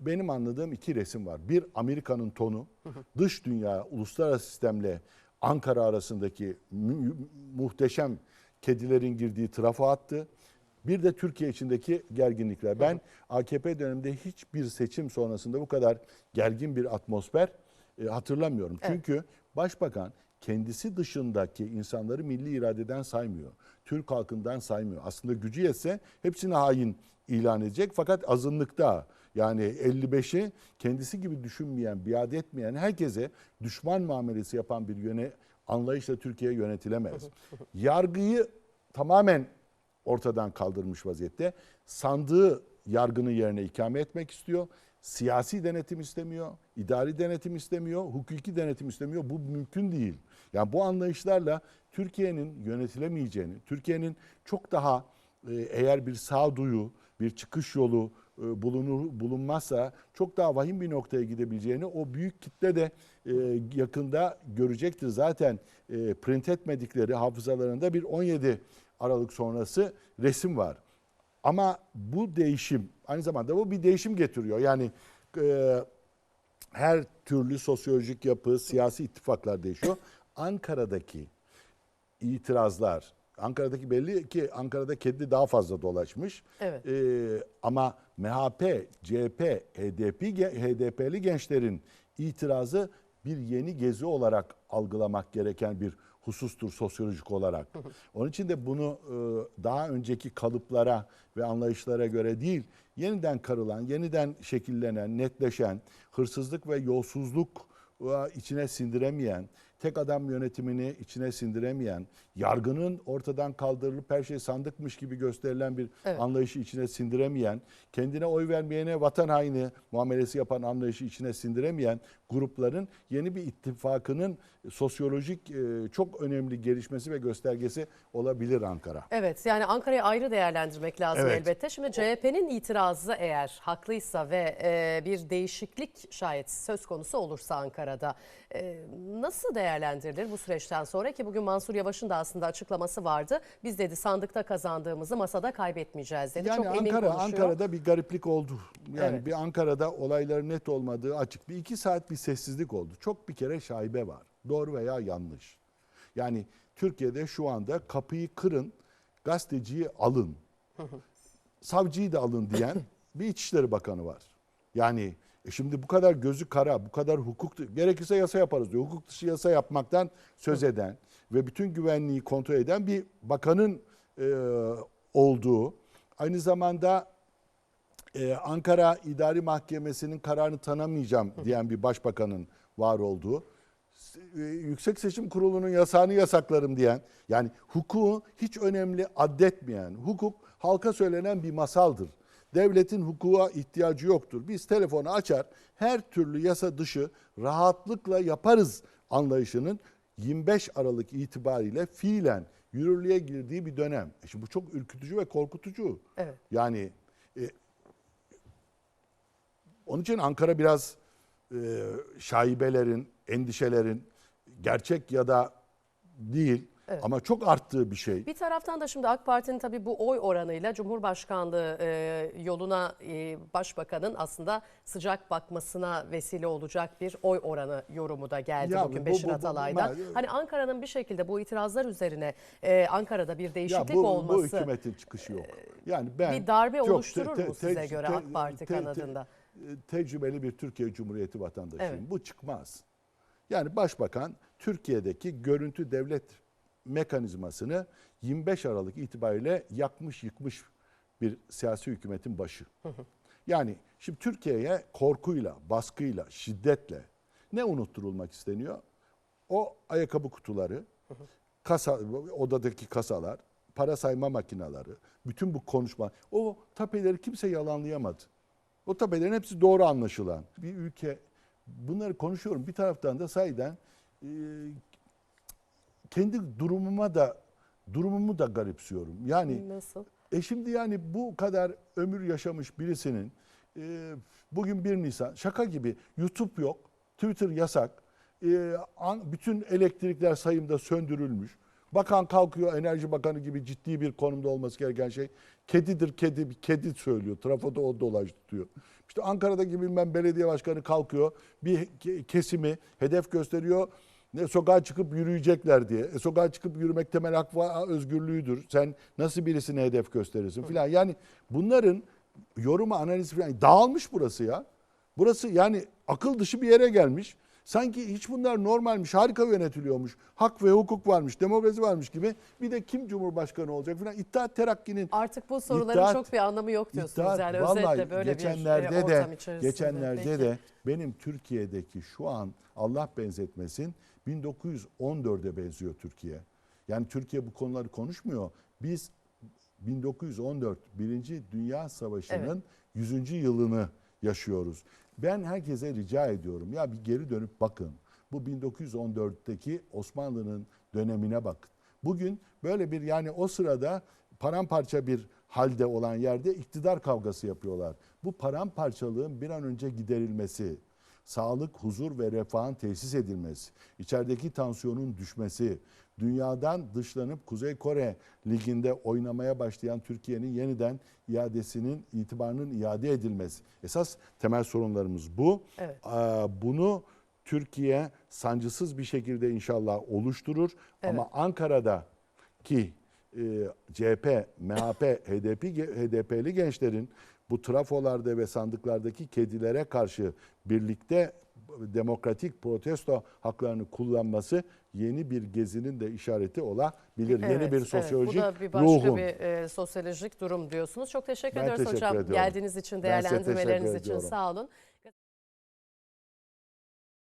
benim anladığım iki resim var. Bir Amerika'nın tonu, dış dünya, uluslararası sistemle Ankara arasındaki muhteşem kedilerin girdiği trafo hattı. Bir de Türkiye içindeki gerginlikler. Ben AKP döneminde hiçbir seçim sonrasında bu kadar gergin bir atmosfer e, hatırlamıyorum. Evet. Çünkü başbakan kendisi dışındaki insanları milli iradeden saymıyor. Türk halkından saymıyor. Aslında gücü yetse hepsini hain ilan edecek fakat azınlıkta yani 55'i kendisi gibi düşünmeyen, biat etmeyen herkese düşman muamelesi yapan bir yöne anlayışla Türkiye yönetilemez. Yargıyı tamamen ortadan kaldırmış vaziyette. Sandığı yargının yerine ikame etmek istiyor. Siyasi denetim istemiyor, idari denetim istemiyor, hukuki denetim istemiyor. Bu mümkün değil. Yani bu anlayışlarla Türkiye'nin yönetilemeyeceğini, Türkiye'nin çok daha e, eğer bir sağduyu, bir çıkış yolu e, bulunur bulunmazsa çok daha vahim bir noktaya gidebileceğini o büyük kitle de e, yakında görecektir. Zaten e, print etmedikleri hafızalarında bir 17 Aralık sonrası resim var. Ama bu değişim aynı zamanda bu bir değişim getiriyor. Yani e, her türlü sosyolojik yapı, siyasi ittifaklar değişiyor. Ankara'daki itirazlar, Ankara'daki belli ki Ankara'da kedi daha fazla dolaşmış. Evet. Ee, ama MHP, CHP, HDP, HDP'li gençlerin itirazı bir yeni gezi olarak algılamak gereken bir husustur sosyolojik olarak. Onun için de bunu e, daha önceki kalıplara ve anlayışlara göre değil, yeniden karılan, yeniden şekillenen, netleşen, hırsızlık ve yolsuzluk e, içine sindiremeyen, tek adam yönetimini içine sindiremeyen, yargının ortadan kaldırılıp her şey sandıkmış gibi gösterilen bir Evet. anlayışı içine sindiremeyen, kendine oy vermeyene vatan haini muamelesi yapan anlayışı içine sindiremeyen grupların yeni bir ittifakının sosyolojik e, çok önemli gelişmesi ve göstergesi olabilir Ankara. Evet yani Ankara'yı ayrı değerlendirmek lazım Evet. elbette. Şimdi CHP'nin itirazı eğer haklıysa ve e, bir değişiklik şayet söz konusu olursa Ankara'da e, nasıl değerlendirilir bu süreçten sonra ki bugün Mansur Yavaş'ın da aslında açıklaması vardı. Biz dedi sandıkta kazandığımızı masada kaybetmeyeceğiz dedi. Yani Çok emin Ankara konuşuyor. Ankara'da bir gariplik oldu. Yani Evet. bir Ankara'da olayların net olmadığı açık. Bir iki saat bir sessizlik oldu. Çok bir kere şaibe var. Doğru veya yanlış. Yani Türkiye'de şu anda kapıyı kırın, gazeteciyi alın, savcıyı da alın diyen bir İçişleri Bakanı var. Yani e şimdi bu kadar gözü kara, bu kadar hukuk, gerekirse yasa yaparız diyor. Hukuk dışı yasa yapmaktan söz eden ve bütün güvenliği kontrol eden bir bakanın e, olduğu, aynı zamanda e, Ankara İdari Mahkemesi'nin kararını tanımayacağım diyen bir başbakanın var olduğu, e, Yüksek Seçim Kurulu'nun yasağını yasaklarım diyen, yani hukuku hiç önemli addetmeyen, hukuk halka söylenen bir masaldır. Devletin hukuka ihtiyacı yoktur. Biz telefonu açar, her türlü yasa dışı rahatlıkla yaparız anlayışının 25 Aralık itibariyle fiilen yürürlüğe girdiği bir dönem. E şimdi bu çok ürkütücü ve korkutucu. Evet. Yani e, onun için Ankara biraz e, şaibelerin, endişelerin gerçek ya da değil ama çok arttığı bir şey. Bir taraftan da şimdi AK Parti'nin tabii bu oy oranıyla Cumhurbaşkanlığı e, yoluna e, başbakanın aslında sıcak bakmasına vesile olacak bir oy oranı yorumu da geldi Ya bugün bu- Beşir bu- bu- Atalay'dan. ma- hani Ankara'nın bir şekilde bu itirazlar üzerine e, Ankara'da bir Ya değişiklik bu, bu olması hükümetin çıkışı yok. Yani ben bir darbe çok oluşturur te- mu te- size te- göre te- AK Parti te- te- kanadında? e, tecrübeli bir Türkiye Cumhuriyeti vatandaşıyım. Evet. Bu çıkmaz. Yani başbakan Türkiye'deki görüntü devlet mekanizmasını 25 Aralık itibariyle yakmış yıkmış bir siyasi hükümetin başı. Yani şimdi Türkiye'ye korkuyla, baskıyla, şiddetle ne unutturulmak isteniyor? O ayakkabı kutuları, kasa, odadaki kasalar, para sayma makineleri, bütün bu konuşma, o tapeleri kimse yalanlayamadı. O tapelerin hepsi doğru anlaşılan. Bir ülke, bunları konuşuyorum. Bir taraftan da sayeden e, kendi durumuma da durumumu da garipsiyorum. Yani Nasıl? e şimdi yani bu kadar ömür yaşamış birisinin e, bugün 1 Nisan şaka gibi YouTube yok, Twitter yasak, e, an- bütün elektrikler sayımda söndürülmüş. Bakan kalkıyor Enerji Bakanı gibi ciddi bir konumda olması gereken şey. Kedidir kedi, bir kedi söylüyor. Trafoda o dolaştırıyor. İşte Ankara'daki bilmem belediye başkanı kalkıyor. Bir ke- kesimi hedef gösteriyor. Ne sokağa çıkıp yürüyecekler diye. E, sokağa çıkıp yürümek temel hak ve özgürlüğüdür. Sen nasıl birisine hedef gösterirsin filan. Yani bunların yorumu analizi falan dağılmış burası ya. Burası yani akıl dışı bir yere gelmiş. Sanki hiç bunlar normalmiş, harika yönetiliyormuş. Hak ve hukuk varmış, demokrasi varmış gibi. Bir de kim cumhurbaşkanı olacak falan. İttihat Terakki'nin Artık bu soruların İttihat- çok bir anlamı yok diyorsunuz. İttihat- yani özetle böyle geçenlerde bir de ortam içerisinde. geçenlerde Peki. de benim Türkiye'deki şu an Allah benzetmesin 1914'e benziyor Türkiye. Yani Türkiye bu konuları konuşmuyor. Biz 1914 Birinci Dünya Savaşı'nın 100. yılını yaşıyoruz. Ben herkese rica ediyorum ya bir geri dönüp bakın. Bu 1914'teki Osmanlı'nın dönemine bakın. Bugün böyle bir yani o sırada paramparça bir halde olan yerde iktidar kavgası yapıyorlar. Bu paramparçalığın bir an önce giderilmesi, sağlık, huzur ve refahın tesis edilmesi, içerideki tansiyonun düşmesi, dünyadan dışlanıp Kuzey Kore liginde oynamaya başlayan Türkiye'nin yeniden iadesinin itibarının iade edilmesi. Esas temel sorunlarımız bu. Evet. Bunu Türkiye sancısız bir şekilde inşallah oluşturur. Ama Ankara'da ki CHP, MHP, HDP, HDP'li gençlerin bu trafolarda ve sandıklardaki kedilere karşı birlikte demokratik protesto haklarını kullanması yeni bir gezinin de işareti olabilir. yeni Evet, bir evet. sosyolojik Bu da bir başka ruhun. bir e, sosyolojik durum diyorsunuz. Çok teşekkür Ben ediyoruz teşekkür hocam. ediyorum. Geldiğiniz için, değerlendirmeleriniz için ediyorum. sağ olun.